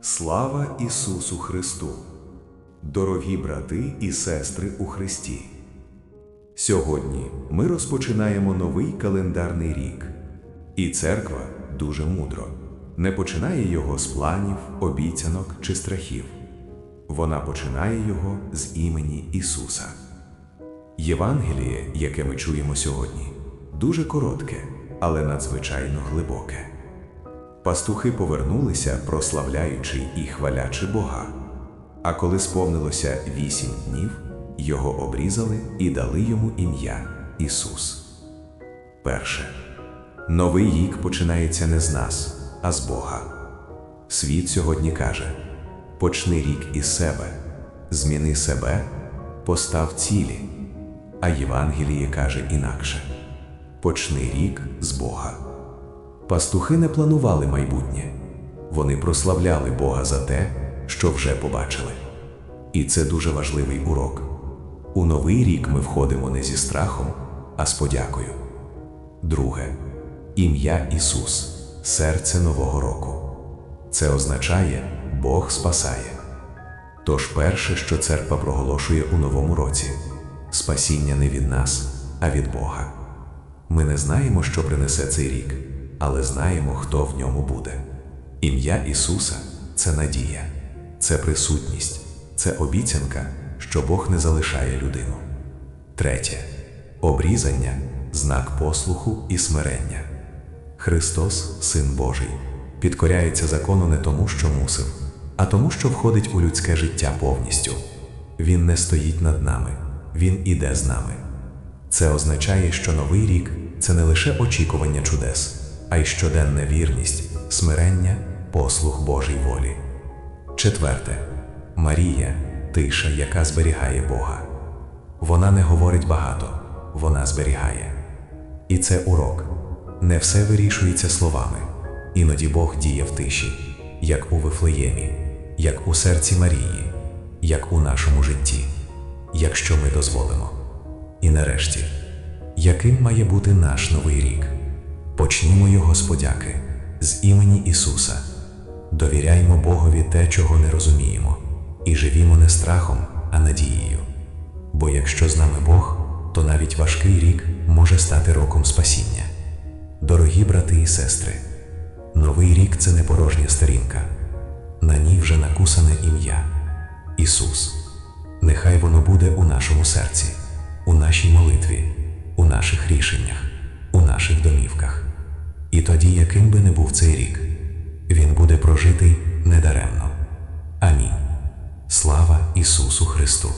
Слава Ісусу Христу! Дорогі брати і сестри у Христі! Сьогодні ми розпочинаємо новий календарний рік, і церква дуже мудро не починає його з планів, обіцянок чи страхів. Вона починає його з імені Ісуса. Євангеліє, яке ми чуємо сьогодні, дуже коротке, але надзвичайно глибоке. Пастухи повернулися, прославляючи і хвалячи Бога. А коли сповнилося вісім днів, його обрізали і дали йому ім'я Ісус. Перше. Новий рік починається не з нас, а з Бога. Світ сьогодні каже: почни рік із себе, зміни себе, постав цілі. А Євангеліє каже інакше: почни рік з Бога. Пастухи не планували майбутнє, вони прославляли Бога за те, що вже побачили. І це дуже важливий урок. У новий рік ми входимо не зі страхом, а з подякою. Друге ім'я Ісус, серце Нового року. Це означає Бог спасає. Тож перше, що церква проголошує у новому році спасіння не від нас, а від Бога. Ми не знаємо, що принесе цей рік, але знаємо, хто в ньому буде. Ім'я Ісуса це надія, це присутність, це обіцянка, що Бог не залишає людину. Третє обрізання знак послуху і смирення. Христос, Син Божий, підкоряється закону не тому, що мусив, а тому, що входить у людське життя повністю. Він не стоїть над нами, Він іде з нами. Це означає, що новий рік це не лише очікування чудес, а й щоденна вірність, смирення, послух Божій волі. Четверте Марія тиша, яка зберігає Бога. Вона не говорить багато, вона зберігає. І це урок. Не все вирішується словами. Іноді Бог діє в тиші, як у Вифлеємі, як у серці Марії, як у нашому житті, якщо ми дозволимо. І нарешті, яким має бути наш новий рік? Почнімо його з подяки, з імені Ісуса. Довіряймо Богові те, чого не розуміємо, і живімо не страхом, а надією. Бо якщо з нами Бог, то навіть важкий рік може стати роком спасіння. Дорогі брати і сестри, новий рік це не порожня сторінка. На ній вже накусане ім'я Ісус. Нехай воно буде у нашому серці, у нашій молитві, у наших рішеннях, у наших домівках. І тоді, яким би не був цей рік, він буде прожитий недаремно. Амінь. Слава Ісусу Христу!